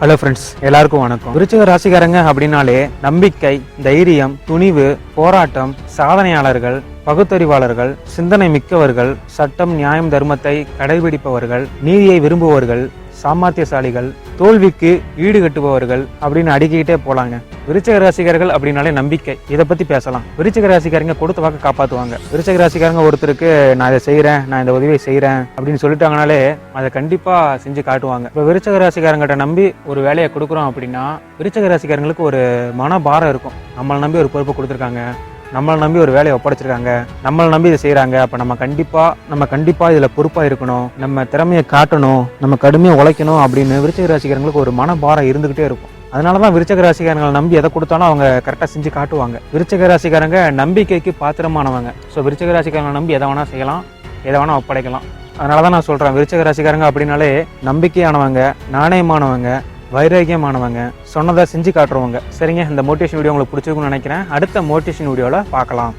Hello friends எல்லாருக்கும் வணக்கம். விருச்சிக ராசிக்காரங்க அப்படின்னாலே நம்பிக்கை தைரியம் துணிவு போராட்டம் சாதனையாளர்கள் பகுத்தறிவாளர்கள் சிந்தனை மிக்கவர்கள் சட்டம் நியாயம் தர்மத்தை கடைபிடிப்பவர்கள் நீதியை விரும்புவர்கள் சாமர்த்தியசாலிகள் தோல்விக்கு ஈடு கட்டுபவர்கள் அப்படின்னு அடிக்கிட்டே போலாங்க. விருச்சக ராசிக்காரர்கள் அப்படின்னாலே நம்பிக்கை. இதை பத்தி பேசலாம். விருச்சக ராசிக்காரங்க கொடுத்த வாக்கு காப்பாத்துவாங்க. விருச்சக ராசிக்காரங்க ஒருத்தருக்கு நான் இதை செய்கிறேன் நான் இந்த உதவியை செய்கிறேன் அப்படின்னு சொல்லிட்டாங்கனாலே அதை கண்டிப்பா செஞ்சு காட்டுவாங்க. இப்போ விருச்சக ராசிக்காரங்கிட்ட நம்பி ஒரு வேலையை கொடுக்குறோம் அப்படின்னா விருச்சக ராசிக்காரங்களுக்கு ஒரு மன பாரம் இருக்கும். நம்மளை நம்பி ஒரு பொறுப்பை கொடுத்துருக்காங்க. நம்மளை நம்பி ஒரு வேலையை ஒப்படைச்சிருக்காங்க. நம்மளை நம்பி இதை செய்கிறாங்க அப்போ நம்ம கண்டிப்பாக நம்ம கண்டிப்பாக இதில் பொறுப்பாக இருக்கணும். நம்ம திறமையை காட்டணும். நம்ம கடுமையாக உழைக்கணும் அப்படின்னு விருச்சிக ராசிக்காரங்களுக்கு ஒரு மனபாரம் இருந்துகிட்டே இருக்கும். அதனால தான் விருச்சக ராசிக்காரங்களை நம்பி எதை கொடுத்தாலும் அவங்க கரெக்டாக செஞ்சு காட்டுவாங்க. விருச்சக ராசிக்காரங்க நம்பிக்கைக்கு பாத்திரமானவங்க. ஸோ விருச்சக ராசிக்காரங்களை நம்பி எதை வேணால் செய்யலாம் எதை வேணால் ஒப்படைக்கலாம். அதனால தான் நான் சொல்கிறேன் விருச்சக ராசிக்காரங்க அப்படின்னாலே நம்பிக்கையானவங்க நாணயமானவங்க வைராகியமானவங்க சொன்னதை செஞ்சு காட்டுறவங்க. சரிங்க இந்த மோட்டிவேஷன் வீடியோ உங்களுக்கு பிடிச்சிருக்குன்னு நினைக்கிறேன். அடுத்த மோட்டிவேஷன் வீடியோவில் பார்க்கலாம்.